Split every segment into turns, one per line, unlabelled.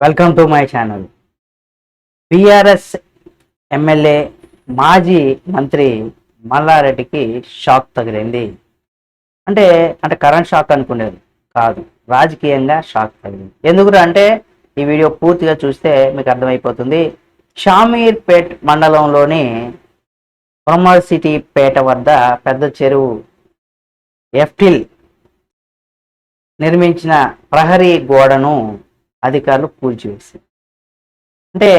Welcome to my channel BRS MLA మాజీ మంత్రి మల్లారెడ్డికి shock తగిలింది. అంటే అంటే కరెంట్ షాక్ అనుకునేది కాదు. రాజకీయంగా షాక్ తగిలింది. ఎందుకు అంటే ఈ వీడియో పూర్తిగా చూస్తే మీకు అర్థమైపోతుంది. షామీర్పేట్ మండలంలోని సిటీ పేట వద్ద పెద్ద చెరువు ఎఫ్టిల్ నిర్మించిన ప్రహరీ గోడను అధికారులు కూల్చివేసింది అంటే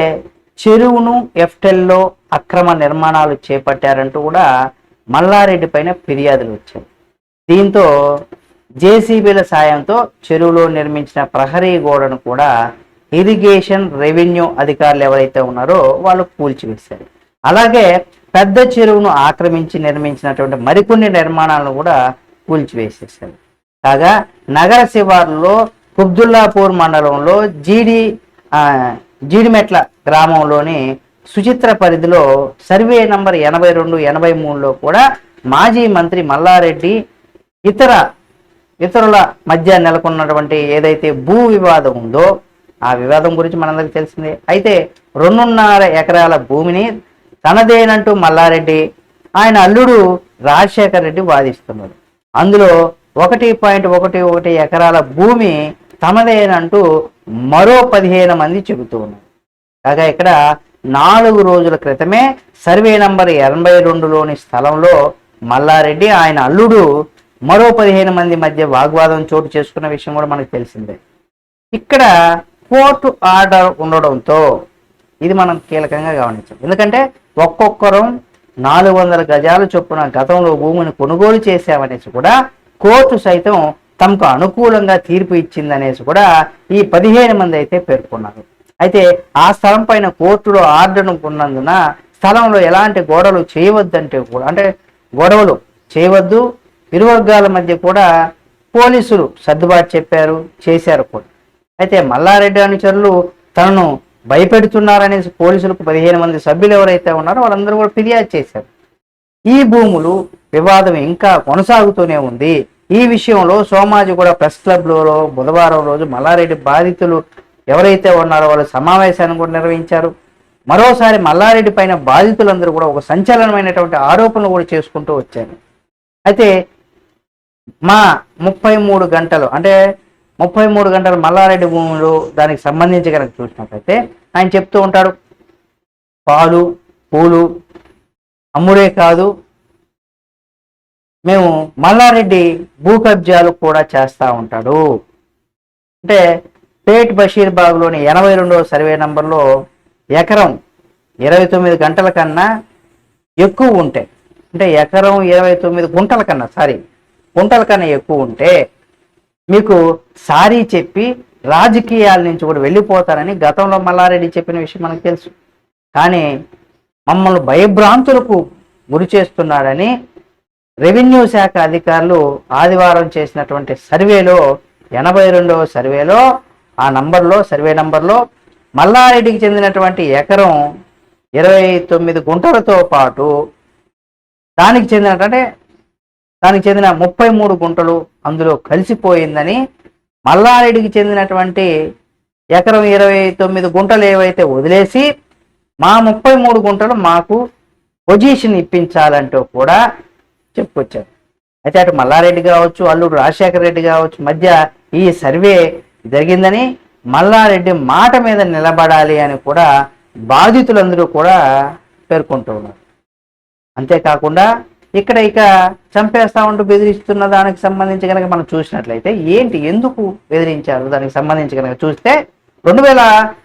చెరువును ఎఫ్టెల్లో అక్రమ నిర్మాణాలు చేపట్టారంటూ కూడా మల్లారెడ్డి పైన ఫిర్యాదులు వచ్చాయి. దీంతో జేసీబీల సాయంతో చెరువులో నిర్మించిన ప్రహరీ గోడను కూడా ఇరిగేషన్ రెవెన్యూ అధికారులు ఎవరైతే ఉన్నారో వాళ్ళు కూల్చివేశారు. అలాగే పెద్ద చెరువును ఆక్రమించి నిర్మించినటువంటి మరికొన్ని నిర్మాణాలను కూడా కూల్చివేసేసారు కాగా నగర శివార్లో కుబ్దుల్లాపూర్ మండలంలో జీడి జీడిమెట్ల గ్రామంలోని సుచిత్ర పరిధిలో సర్వే నంబర్ ఎనభై రెండు ఎనభై మూడులో కూడా మాజీ మంత్రి మల్లారెడ్డి ఇతర ఇతరుల మధ్య నెలకొన్నటువంటి ఏదైతే భూ వివాదం ఉందో ఆ వివాదం గురించి మనందరికీ తెలిసిందే. అయితే రెండున్నర ఎకరాల భూమిని తనదేనంటూ మల్లారెడ్డి ఆయన అల్లుడు రాజశేఖర్ రెడ్డి వాదిస్తున్నారు. అందులో ఒకటి పాయింట్ ఒకటి ఒకటి ఎకరాల భూమి తమదేనంటూ మరో పదిహేను మంది చెబుతూ ఉన్నారు. కాగా ఇక్కడ నాలుగు రోజుల క్రితమే సర్వే నంబర్ ఎనభై రెండులోని స్థలంలో మల్లారెడ్డి ఆయన అల్లుడు మరో పదిహేను మంది మధ్య వాగ్వాదం చోటు చేసుకున్న విషయం కూడా మనకు తెలిసిందే. ఇక్కడ కోర్టు ఆర్డర్ ఉండడంతో ఇది మనం కీలకంగా గమనించాం ఎందుకంటే ఒక్కొక్కరం నాలుగు వందల గజాలు చొప్పున గతంలో భూమిని కొనుగోలు చేశామనేసి కూడా కోర్టు సైతం తమకు అనుకూలంగా తీర్పు ఇచ్చిందనేసి కూడా ఈ పదిహేను మంది అయితే పేర్కొన్నారు. అయితే ఆ స్థలం పైన కోర్టులో ఆర్డర్ ఉన్నందున స్థలంలో ఎలాంటి గోడలు చేయవద్దంటే కూడా అంటే గొడవలు చేయవద్దు. ఇరు వర్గాల మధ్య కూడా పోలీసులు సర్దుబాటు చెప్పారు చేశారు కూడా. అయితే మల్లారెడ్డి అనుచరులు తనను భయపెడుతున్నారనేసి పోలీసులకు పదిహేను మంది సభ్యులు ఎవరైతే ఉన్నారో వాళ్ళందరూ కూడా ఫిర్యాదు చేశారు. ఈ భూములు వివాదం ఇంకా కొనసాగుతూనే ఉంది. ఈ విషయంలో సోమాజి కూడా ప్రెస్ క్లబ్లో బుధవారం రోజు మల్లారెడ్డి బాధితులు ఎవరైతే ఉన్నారో వాళ్ళు సమావేశాన్ని కూడా నిర్వహించారు. మరోసారి మల్లారెడ్డి పైన బాధితులందరూ కూడా ఒక సంచలనమైనటువంటి ఆరోపణలు కూడా చేసుకుంటూ వచ్చారు. అయితే మా ముప్పై మూడు గంటలు అంటే ముప్పై మూడు గంటలు మల్లారెడ్డి భూములు దానికి సంబంధించి కనుక చూసినట్లయితే ఆయన చెప్తూ ఉంటాడు. పాలు పూలు అమ్ముడే కాదు మేము మల్లారెడ్డి భూ కబ్జాలు కూడా చేస్తూ ఉంటాడు. అంటే పేట్ బషీర్ బాగ్లోని ఎనభై రెండవ సర్వే నంబర్లో ఎకరం ఇరవై తొమ్మిది గంటల కన్నా ఎక్కువ ఉంటే అంటే ఎకరం ఇరవై తొమ్మిది గుంటల కన్నా సారీ గుంటల కన్నా ఎక్కువ ఉంటే మీకు సారీ చెప్పి రాజకీయాల నుంచి కూడా వెళ్ళిపోతారని గతంలో మల్లారెడ్డి చెప్పిన విషయం మనకు తెలుసు. కానీ మమ్మల్ని భయభ్రాంతులకు గురి చేస్తున్నాడని రెవెన్యూ శాఖ అధికారులు ఆదివారం చేసినటువంటి సర్వేలో ఎనభై రెండవ సర్వేలో ఆ నంబర్లో సర్వే నంబర్లో మల్లారెడ్డికి చెందినటువంటి ఎకరం ఇరవై తొమ్మిది గుంటలతో పాటు దానికి చెందినటువంటి దానికి చెందిన ముప్పై మూడు గుంటలు అందులో కలిసిపోయిందని మల్లారెడ్డికి చెందినటువంటి ఎకరం ఇరవై తొమ్మిది గుంటలు ఏవైతే వదిలేసి మా ముప్పై మూడు గుంటలు మాకు పొజిషన్ ఇప్పించాలంటూ కూడా చెప్పుకొచ్చారు. అయితే అటు మల్లారెడ్డి కావచ్చు అల్లుడు రాజశేఖర రెడ్డి కావచ్చు మధ్య ఈ సర్వే జరిగిందని మల్లారెడ్డి మాట మీద నిలబడాలి అని కూడా బాధితులందరూ కూడా పేర్కొంటూ ఉన్నారు. అంతేకాకుండా ఇక్కడ ఇక చంపేస్తా ఉంటూ బెదిరిస్తున్న దానికి సంబంధించి కనుక మనం చూసినట్లయితే ఏంటి ఎందుకు బెదిరించారు? దానికి సంబంధించి కనుక చూస్తే రెండు వేల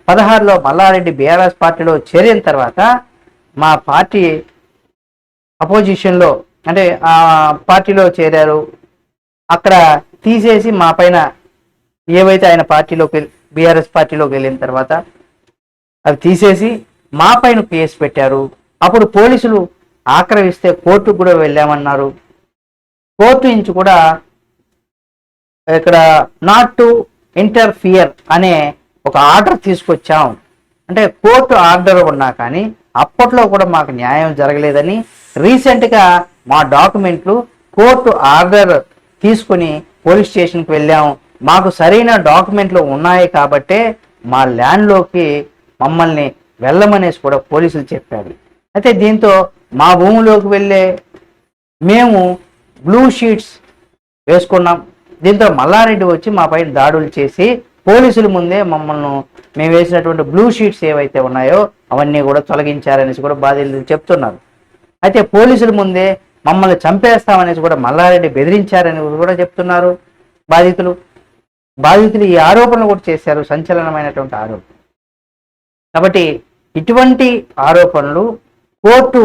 పదహారులో మల్లారెడ్డి బీఆర్ఎస్ పార్టీలో చేరిన తర్వాత మా పార్టీ అపోజిషన్లో అంటే ఆ పార్టీలో చేరారు. అక్కడ తీసేసి మా పైన ఏవైతే ఆయన పార్టీలోకి బీఆర్ఎస్ పార్టీలోకి వెళ్ళిన తర్వాత అవి తీసేసి మా పైన కేసు పెట్టారు. అప్పుడు పోలీసులు ఆక్రమిస్తే కోర్టుకు కూడా వెళ్ళామన్నారు. కోర్టు నుంచి కూడా ఇక్కడ నాట్ టు ఇంటర్ఫియర్ అనే ఒక ఆర్డర్ తీసుకొచ్చాం. అంటే కోర్టు ఆర్డర్ ఉన్నా కానీ అప్పట్లో కూడా మాకు న్యాయం జరగలేదని రీసెంట్గా మా డాక్యుమెంట్లు కోర్టు ఆర్డర్ తీసుకుని పోలీస్ స్టేషన్కి వెళ్ళాం. మాకు సరైన డాక్యుమెంట్లు ఉన్నాయి కాబట్టే మా ల్యాండ్లోకి మమ్మల్ని వెళ్ళమనేసి కూడా పోలీసులు చెప్పారు. అయితే దీంతో మా భూమిలోకి వెళ్ళే మేము బ్లూ షీట్స్ వేసుకున్నాం. దీంతో మల్లారెడ్డి వచ్చి మా పైన దాడులు చేసి పోలీసుల ముందే మమ్మల్ని మేము వేసినటువంటి బ్లూ షీట్స్ ఏవైతే ఉన్నాయో అవన్నీ కూడా తొలగించారనేసి కూడా బాధితులు చెప్తున్నారు. అయితే పోలీసుల ముందే మమ్మల్ని చంపేస్తామనేసి కూడా మల్లారెడ్డి బెదిరించారని కూడా చెప్తున్నారు బాధితులు. బాధితులు ఈ ఆరోపణలు కూడా చేశారు సంచలనమైనటువంటి ఆరోపణ కాబట్టి ఇటువంటి ఆరోపణలు కోర్టు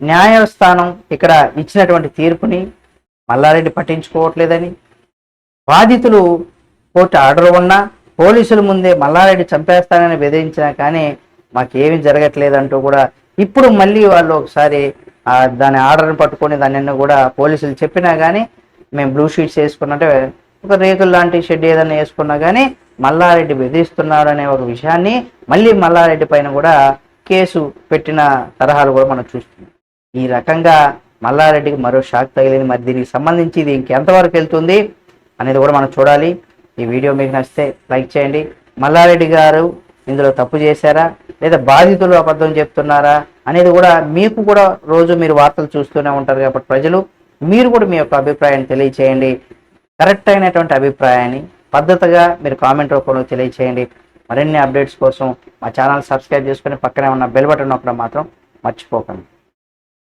న్యాయస్థానం ఇక్కడ ఇచ్చినటువంటి తీర్పుని మల్లారెడ్డి పట్టించుకోవట్లేదని. బాధితులు కోర్టు ఆర్డర్ ఉన్నా పోలీసుల ముందే మల్లారెడ్డి చంపేస్తానని బెదిరించినా కానీ మాకేమీ జరగట్లేదంటూ కూడా ఇప్పుడు మళ్ళీ వాళ్ళు ఒకసారి దాని ఆర్డర్ని పట్టుకొని దాన్ని కూడా పోలీసులు చెప్పినా కానీ మేము బ్లూ షీట్స్ వేసుకున్నట్టే ఒక రేకులు లాంటి షెడ్ ఏదైనా వేసుకున్నా కానీ మల్లారెడ్డి బెదిరిస్తున్నాడు అనే ఒక విషయాన్ని మళ్ళీ మల్లారెడ్డి పైన కూడా కేసు పెట్టిన తరహాలు కూడా మనం చూస్తున్నాం. ఈ రకంగా మల్లారెడ్డికి మరో షాక్ తగిలింది. మరి దీనికి సంబంధించి ఇది ఇంకెంతవరకు వెళ్తుంది అనేది కూడా మనం చూడాలి. ఈ వీడియో మీకు నచ్చితే లైక్ చేయండి. మల్లారెడ్డి గారు ఇందులో తప్పు చేశారా? లేదా బాధితులు అబద్ధం చెప్తున్నారా? అనేది కూడా మీకు కూడా రోజు మీరు వార్తలు చూస్తూనే ఉంటారు కాబట్టి ప్రజలు మీరు కూడా మీ యొక్క అభిప్రాయాన్ని తెలియచేయండి. కరెక్ట్ అయినటువంటి అభిప్రాయాన్ని పద్ధతిగా మీరు కామెంట్ రూపంలో తెలియచేయండి. మరిన్ని అప్డేట్స్ కోసం మా ఛానల్ సబ్స్క్రైబ్ చేసుకుని పక్కనే ఉన్న బెల్ బటన్ నొక్కడం మాత్రం మర్చిపోకండి.